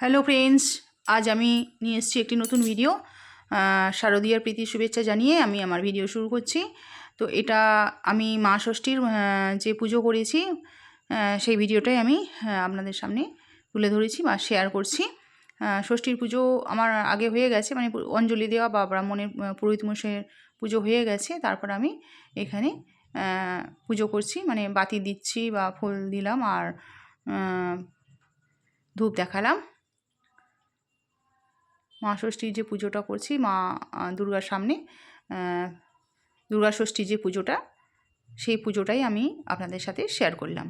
Hello friends আজ আমি নিয়ে এসেছি একটি নতুন ভিডিও শারদীয়ার প্রীতি শুভেচ্ছা জানিয়ে আমি আমার ভিডিও শুরু করছি। তো এটা আমি মা ষষ্ঠীর যে পুজো করেছি সেই ভিডিওটাই আমি আপনাদের সামনে তুলে ধরেছি বা শেয়ার করছি। ষষ্ঠীর পুজো আমার আগে হয়ে গেছে মানে অঞ্জলি দেওয়া বা ব্রাহ্মণের পুরোহিত মশাইয়ের পুজো হয়ে গেছে। তারপর আমি এখানে পুজো করছি মানে বাতি দিচ্ছি বা ফুল দিলাম আর ধূপ দেখালাম। মা ষষ্ঠীর যে পুজোটা করছি, মা দুর্গার সামনে দুর্গা ষষ্ঠীর যে পুজোটা, সেই পুজোটাই আমি আপনাদের সাথে শেয়ার করলাম।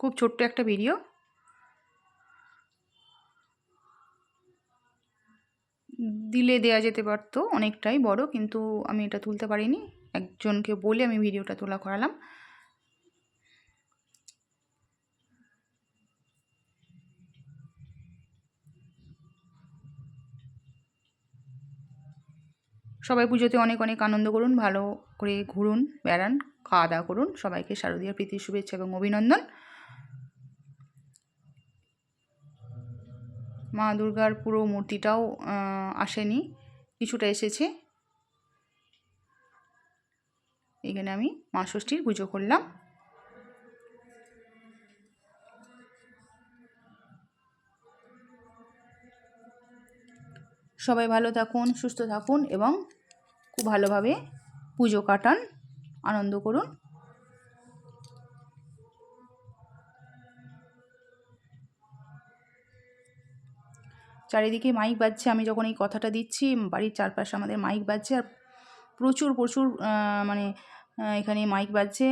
খুব ছোট্ট একটা ভিডিও দিলে দেয়া যেতে পারতো, অনেকটাই বড়, কিন্তু আমি এটা তুলতে পারিনি। একজনকে বলে আমি ভিডিওটা তোলা করালাম। সবাই পুজোতে অনেক অনেক আনন্দ করুন, ভালো করে ঘুরুন, বেড়ান খাওয়া দাওয়া করুন। সবাইকে শারদীয় প্রীতি, শুভেচ্ছা এবং অভিনন্দন। মা দুর্গার পুরো মূর্তিটাও আসেনি, কিছুটা এসেছে। এখানে আমি মা ষষ্ঠীর পুজো করলাম। সবাই ভালো থাকুন, সুস্থ থাকুন এবং খুব ভালোভাবে পুজো কাটান, আনন্দ করুন। চারিদিকে মাইক বাজছে, আমি যখন এই কথাটা দিচ্ছি, বাড়ির চারপাশে আমাদের মাইক বাজছে আর প্রচুর প্রচুর মানে এখানে মাইক বাজছে।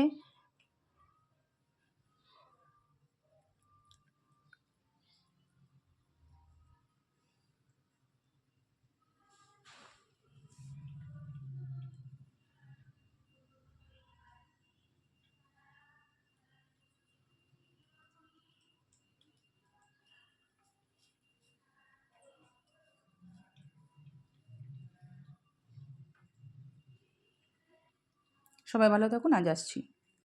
সবাই ভালো থাকুন আজ আসছি।